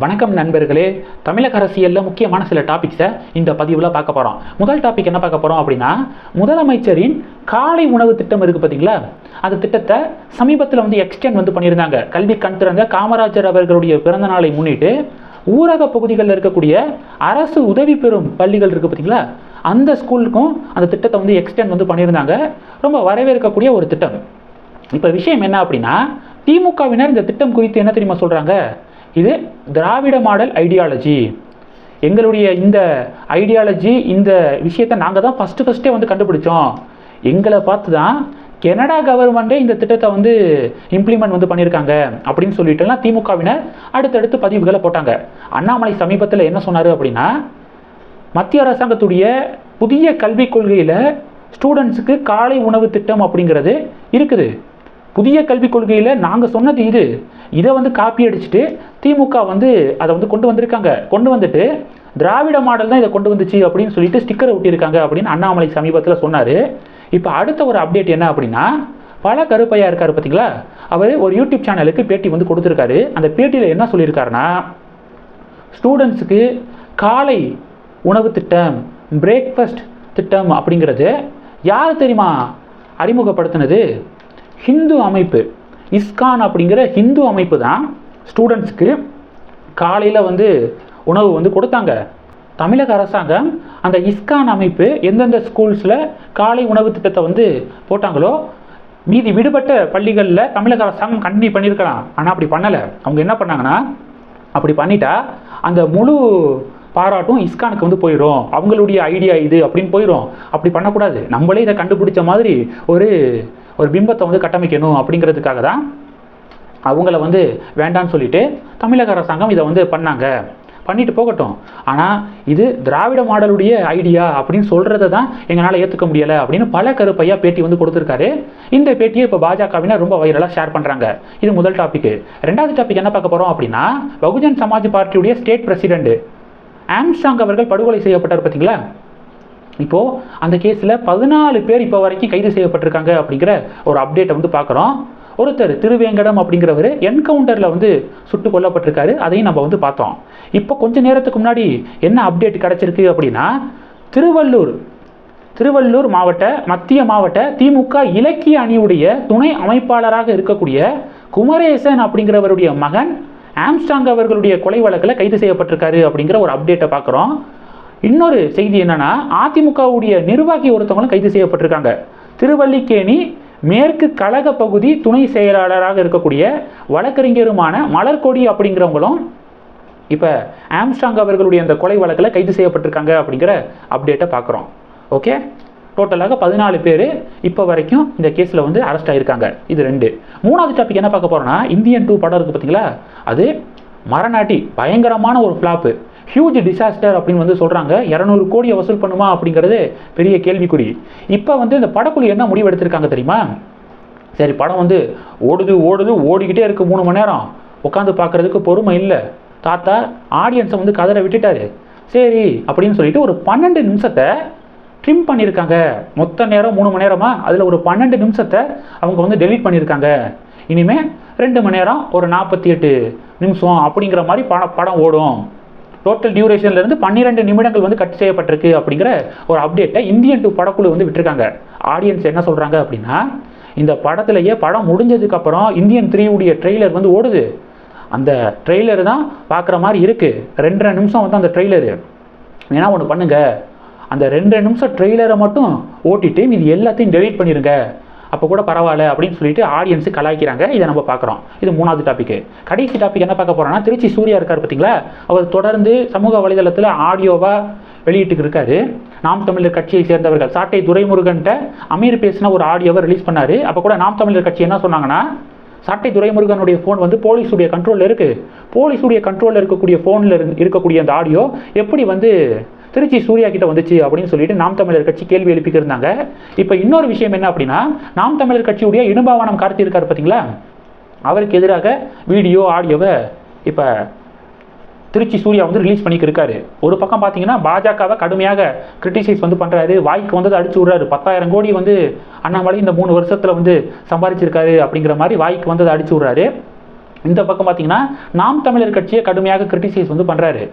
வணக்கம் நண்பர்களே. தமிழக அரசியலில் முக்கியமான சில டாபிக்ஸை இந்த பதிவில் பார்க்க போகிறோம் முதல் டாபிக் என்ன பார்க்க போகிறோம் அப்படின்னா முதலமைச்சரின் காலை உணவு திட்டம் இருக்குது பார்த்தீங்களா அந்த திட்டத்தை சமீபத்தில் வந்து எக்ஸ்டெண்ட் வந்து பண்ணியிருந்தாங்க. கல்வி கண் திறந்த காமராஜர் அவர்களுடைய பிறந்த நாளை முன்னிட்டு ஊரக பகுதிகளில் இருக்கக்கூடிய அரசு உதவி பெறும் பள்ளிகள் இருக்குது பார்த்தீங்களா அந்த ஸ்கூலுக்கும் அந்த திட்டத்தை வந்து எக்ஸ்டெண்ட் வந்து பண்ணியிருந்தாங்க. ரொம்ப வரவேற்கக்கூடிய ஒரு திட்டம். இப்போ விஷயம் என்ன அப்படின்னா திமுகவினர் இந்த திட்டம் குறித்து என்ன தெரியுமா சொல்கிறாங்க இது திராவிட மாடல் ஐடியாலஜி எங்களுடைய இந்த ஐடியாலஜி இந்த விஷயத்தை நாங்கள் தான் ஃபஸ்ட்டு ஃபஸ்ட்டே வந்து கண்டுபிடிச்சோம். எங்களை பார்த்து தான் கனடா கவர்மெண்ட்டே இந்த திட்டத்தை வந்து இம்ப்ளிமெண்ட் வந்து பண்ணியிருக்காங்க அப்படின்னு சொல்லிட்டுலாம் திமுகவினர் அடுத்தடுத்து பதிவுகளை போட்டாங்க. அண்ணாமலை சமீபத்தில் என்ன சொன்னார் அப்படின்னா மத்திய அரசாங்கத்துடைய புதிய கல்விக் கொள்கையில் ஸ்டூடெண்ட்ஸுக்கு காலை உணவு திட்டம் அப்படிங்கிறது இருக்குது. புதிய கல்விக் கொள்கையில் நாங்கள் சொன்னது இது. இதை வந்து காப்பி அடிச்சுட்டு திமுக வந்து அதை வந்து கொண்டு வந்திருக்காங்க. கொண்டு வந்துட்டு திராவிட மாடல் தான் இதை கொண்டு வந்துச்சு அப்படின்னு சொல்லிட்டு ஸ்டிக்கரை ஒட்டியிருக்காங்க அப்படின்னு அண்ணாமலை சமீபத்தில் சொன்னார். இப்போ அடுத்த ஒரு அப்டேட் என்ன அப்படின்னா பல கருப்பையா இருக்கார் பார்த்தீங்களா அவர் ஒரு யூடியூப் சேனலுக்கு பேட்டி வந்து கொடுத்துருக்காரு. அந்த பேட்டியில் என்ன சொல்லியிருக்காருன்னா ஸ்டூடெண்ட்ஸுக்கு காலை உணவு திட்டம் பிரேக்ஃபாஸ்ட் திட்டம் அப்படிங்கிறது யார் தெரியுமா அறிமுகப்படுத்தினது? ஹிந்து அமைப்பு. இஸ்கான் அப்படிங்கிற ஹிந்து அமைப்பு தான் ஸ்டூடெண்ட்ஸ்க்கு காலையில் வந்து உணவு வந்து கொடுத்தாங்க. தமிழக அரசாங்கம் அந்த இஸ்கான் அமைப்பு எந்தெந்த ஸ்கூல்ஸில் காலை உணவு திட்டத்தை வந்து போட்டாங்களோ மீதி விடுபட்ட பள்ளிகளில் தமிழக அரசாங்கம் கண்டினியூ பண்ணியிருக்கலாம். ஆனால் அப்படி பண்ணலை. அவங்க என்ன பண்ணாங்கன்னா அப்படி பண்ணிட்டா அந்த முழு பாராட்டும் இஸ்கானுக்கு வந்து போயிடும் அவங்களுடைய ஐடியா இது அப்படின்னு போயிடும் அப்படி பண்ணக்கூடாது. நம்மளே இதை கண்டுபிடிச்ச மாதிரி ஒரு ஒரு பிம்பத்தை வந்து கட்டமைக்கணும் அப்படிங்கிறதுக்காக தான் அவங்கள வந்து வேண்டான்னு சொல்லிட்டு தமிழக அரசாங்கம் இதை வந்து பண்ணாங்க. பண்ணிட்டு போகட்டும். ஆனால் இது திராவிட மாடலுடைய ஐடியா அப்படின்னு சொல்கிறத தான் எங்களால் ஏற்றுக்க முடியலை அப்படின்னு பல கருப்பையா பேட்டி வந்து கொடுத்துருக்காரு. இந்த பேட்டியை இப்போ பாஜகவினர் ரொம்ப வைரலாக ஷேர் பண்ணுறாங்க இது முதல் டாபிக் ரெண்டாவது டாபிக் என்ன பார்க்க போகிறோம் அப்படின்னா பகுஜன் சமாஜ் பார்ட்டியுடைய ஸ்டேட் பிரசிடென்ட் ஆம்ஸ்டாங் அவர்கள் படுகொலை செய்யப்பட்டார் பார்த்தீங்களா? இப்போது அந்த கேஸில் பதினாலு பேர் இப்போ வரைக்கும் கைது செய்யப்பட்டிருக்காங்க அப்படிங்கிற ஒரு அப்டேட்டை வந்து பார்க்குறோம். ஒருத்தர் திருவேங்கடம் அப்படிங்கிறவர் என்கவுண்டரில் வந்து சுட்டு கொல்லப்பட்டிருக்காரு. அதையும் நம்ம வந்து பார்த்தோம். இப்போ கொஞ்ச நேரத்துக்கு முன்னாடி என்ன அப்டேட் கிடச்சிருக்கு அப்படின்னா திருவள்ளூர் திருவள்ளூர் மாவட்ட மத்திய மாவட்ட திமுக இலக்கிய அணியுடைய துணை அமைப்பாளராக இருக்கக்கூடிய குமரேசன் அப்படிங்கிறவருடைய மகன் ஆம்ஸ்டாங் அவர்களுடைய கொலை வழக்கில் கைது செய்யப்பட்டிருக்காரு அப்படிங்கிற ஒரு அப்டேட்டை பார்க்குறோம். இன்னொரு செய்தி என்னன்னா அதிமுகவுடைய நிர்வாகி ஒருத்தவங்களும் கைது செய்யப்பட்டிருக்காங்க. திருவல்லிக்கேணி மேற்கு கழக பகுதி துணை செயலாளராக இருக்கக்கூடிய வழக்கறிஞருமான மலர்கொடி அப்படிங்கிறவங்களும் இப்போ ஆம்ஸ்டாங் அவர்களுடைய அந்த கொலை வழக்கில் கைது செய்யப்பட்டிருக்காங்க அப்படிங்கிற அப்டேட்டை பார்க்குறோம். ஓகே டோட்டலாக பதினாலு பேர் இப்போ வரைக்கும் இந்த கேஸில் வந்து அரெஸ்ட் ஆகிருக்காங்க இது ரெண்டு. மூணாவது டாபிக் என்ன பார்க்க போகிறோன்னா இந்தியன் டூ படம் இருக்குது பார்த்தீங்களா அது மரநாட்டி பயங்கரமான ஒரு ஃப்ளாப்பு ஹியூஜ் டிசாஸ்டர் அப்படின்னு வந்து சொல்கிறாங்க இரநூறு கோடியை வசூல் பண்ணுமா அப்படிங்கிறது பெரிய கேள்விக்குறி. இப்போ வந்து இந்த படக்குழு என்ன முடிவு எடுத்திருக்காங்க தெரியுமா? சரி படம் வந்து ஓடுது ஓடுது ஓடிக்கிட்டே இருக்குது மூணு மணி நேரம். உட்காந்து பார்க்குறதுக்கு பொறுமை இல்லை. தாத்தா ஆடியன்ஸை வந்து கதற விட்டுட்டாரு. சரி அப்படின்னு சொல்லிட்டு ஒரு பன்னெண்டு நிமிஷத்தை ட்ரிம் பண்ணியிருக்காங்க மொத்த நேரம் மூணு மணி நேரமாக அதில் ஒரு பன்னெண்டு நிமிஷத்தை அவங்க வந்து டெலீட் பண்ணியிருக்காங்க இனிமேல் ரெண்டு மணி நேரம் ஒரு நாற்பத்தி எட்டு நிமிஷம் அப்படிங்கிற மாதிரி படம் படம் ஓடும். டோட்டல் டியூரேஷன்லேருந்து பன்னிரெண்டு நிமிடங்கள் வந்து கட் செய்யப்பட்டிருக்கு அப்படிங்கிற ஒரு அப்டேட்டை இந்தியன் டூ படக்குழு வந்து விட்டுருக்காங்க. ஆடியன்ஸ் என்ன சொல்கிறாங்க அப்படின்னா இந்த படத்துலையே படம் முடிஞ்சதுக்கப்புறம் இந்தியன் த்ரீ உடைய ட்ரெய்லர் வந்து ஓடுது. அந்த ட்ரெய்லர் தான் பார்க்குற மாதிரி இருக்குது ரெண்டரை நிமிஷம் வந்து அந்த ட்ரெய்லரு ஏன்னா ஒன்று பண்ணுங்கள் அந்த ரெண்டு நிமிஷம் ட்ரெய்லரை மட்டும் ஓட்டிட்டு மீதி எல்லாத்தையும் டெலீட் பண்ணிடுங்க அப்போ கூட பரவாயில்ல அப்படின்னு சொல்லிட்டு ஆடியன்ஸு கலாய்க்கிறாங்க. இதை நம்ம பார்க்குறோம். இது மூணாவது டாபிக் கடைசி டாபிக் என்ன பார்க்க போகிறோம்னா திருச்சி சூர்யா இருக்கார் பார்த்தீங்களா? அவர் தொடர்ந்து சமூக வலைதளத்தில் ஆடியோவாக வெளியிட்டு இருக்காரு. நாம் தமிழர் கட்சியை சேர்ந்தவர்கள். சாட்டை துரைமுருகன்ட்ட அமீர் பேசின ஒரு ஆடியோவை ரிலீஸ் பண்ணார். அப்போ கூட நாம் தமிழர் கட்சி என்ன சொன்னாங்கன்னா சாட்டை துரைமுருகனுடைய ஃபோன் வந்து போலீஸுடைய கண்ட்ரோலில் இருக்குது போலீஸுடைய கண்ட்ரோலில் இருக்கக்கூடிய ஃபோனில் இருக்கக்கூடிய அந்த ஆடியோ எப்படி வந்து திருச்சி சூர்யா கிட்ட வந்துச்சு அப்படின்னு சொல்லிட்டு நாம் தமிழர் கட்சி கேள்வி எழுப்பிக்கிருந்தாங்க. இப்போ இன்னொரு விஷயம் என்ன அப்படின்னா நாம் தமிழர் கட்சியுடைய இடும்பாவனம் கார்த்தி பார்த்தீங்களா அவருக்கு எதிராக வீடியோ ஆடியோவை இப்போ திருச்சி சூர்யா வந்து ரிலீஸ் பண்ணிக்கிருக்காரு. ஒரு பக்கம் பார்த்தீங்கன்னா பாஜகவை கடுமையாக கிரிட்டிசைஸ் வந்து பண்ணுறாரு வாய்க்கு வந்ததை அடிச்சு விட்றாரு. பத்தாயிரம் கோடி வந்து அண்ணாமலை இந்த மூணு வருஷத்தில் வந்து சம்பாதிச்சிருக்காரு அப்படிங்கிற மாதிரி வாய்க்கு வந்ததை அடிச்சு விட்றாரு. இந்த பக்கம் பார்த்தீங்கன்னா நாம் தமிழர் கட்சியை கடுமையாக கிரிட்டிசைஸ் வந்து பண்ணுறாரு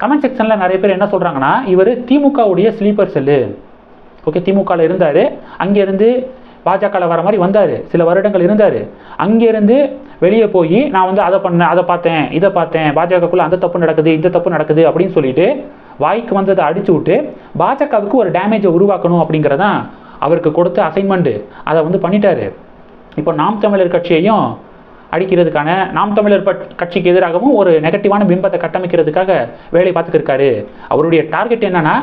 கமெண்ட் செக்ஷனில் நிறைய பேர் என்ன சொல்கிறாங்கன்னா இவர் திமுகவுடைய ஸ்லீப்பர் செல்லு ஓகே திமுகவில் இருந்தார். அங்கேருந்து பாஜகவில் வர மாதிரி வந்தார். சில வருடங்கள் இருந்தார். அங்கேருந்து வெளியே போய் நான் வந்து அதை பண்ணேன் அதை பார்த்தேன் இதை பார்த்தேன் பாஜகக்குள்ளே அந்த தப்பு நடக்குது இந்த தப்பு நடக்குது அப்படின்னு சொல்லிட்டு வாய்க்கு வந்ததை அடிச்சு விட்டு பாஜகவுக்கு ஒரு டேமேஜை உருவாக்கணும் அப்படிங்கிறதான் அவருக்கு கொடுத்த அசைன்மெண்ட்டு அதை வந்து பண்ணிட்டாரு. இப்போ நாம் தமிழர் கட்சியையும் அடிக்கிறதுக்கான நாம் தமிழர் பட்- கட்சிக்கு எதிராகவும் ஒரு நெகட்டிவான பிம்பத்தை கட்டமைக்கிறதுக்காக வேலை பார்த்துக்கிருக்காரு. அவருடைய டார்கெட் என்னன்னா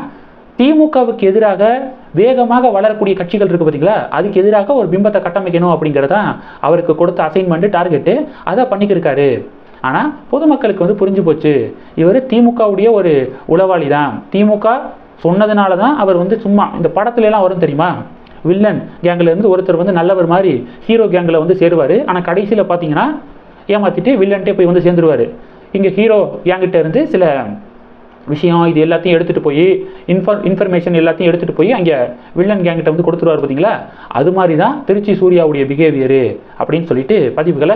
திமுகவுக்கு எதிராக வேகமாக வளரக்கூடிய கட்சிகள் இருக்கு பார்த்தீங்களா அதுக்கு எதிராக ஒரு பிம்பத்தை கட்டமைக்கணும் அப்படிங்கிறதான் அவருக்கு கொடுத்த அசைன்மெண்ட் டார்கெட்டு அதை பண்ணிக்கிருக்காரு. ஆனால் பொதுமக்களுக்கு வந்து புரிஞ்சு போச்சு. இவர் திமுகவுடைய ஒரு உளவாளி தான் திமுக சொன்னதுனால தான் அவர் வந்து சும்மா இந்த படத்துலலாம் வரும் தெரியுமா? வில்லன் கேங்கில் இருந்து ஒருத்தர் வந்து நல்லவர் மாதிரி ஹீரோ கேங்கில் வந்து சேருவார். ஆனால் கடைசியில் பார்த்தீங்கன்னா ஏமாற்றிட்டு வில்லன்ட்டே போய் வந்து சேர்ந்துருவார். இங்கே ஹீரோ கேங்கிட்ட இருந்து சில விஷயம் இது எல்லாத்தையும் எடுத்துகிட்டு போய் இன்ஃபர் இன்ஃபர்மேஷன் எல்லாத்தையும் எடுத்துகிட்டு போய் அங்கே வில்லன் கேங்கிட்ட வந்து கொடுத்துருவார் பார்த்தீங்களா அது மாதிரி தான் திருச்சி சூர்யாவுடைய பிஹேவியரு அப்படின்னு சொல்லிட்டு பதிவுகளை